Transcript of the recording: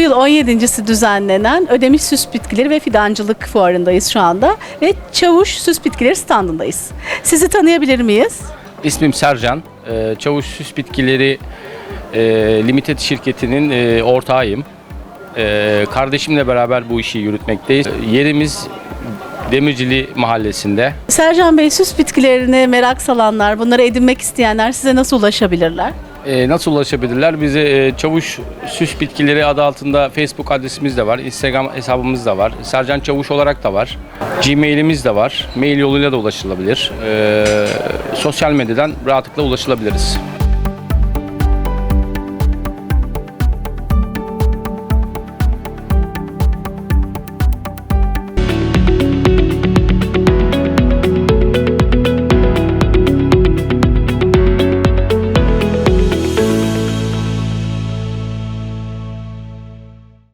yıl 17.si düzenlenen Ödemiş Süs Bitkileri ve Fidancılık Fuarı'ndayız şu anda ve Çavuş Süs Bitkileri standındayız. Sizi tanıyabilir miyiz? İsmim Sercan. Ee, Çavuş Süs Bitkileri e, Limited şirketinin e, ortağıyım. E, kardeşimle beraber bu işi yürütmekteyiz. E, Yerimiz Demircili Mahallesi'nde. Sercan Bey süs bitkilerine merak salanlar, bunları edinmek isteyenler size nasıl ulaşabilirler? E, nasıl ulaşabilirler? Bize e, Çavuş Süs Bitkileri adı altında Facebook adresimiz de var. Instagram hesabımız da var. Sercan Çavuş olarak da var. Gmail'imiz de var. Mail yoluyla da ulaşılabilir. E, sosyal medyadan rahatlıkla ulaşılabiliriz.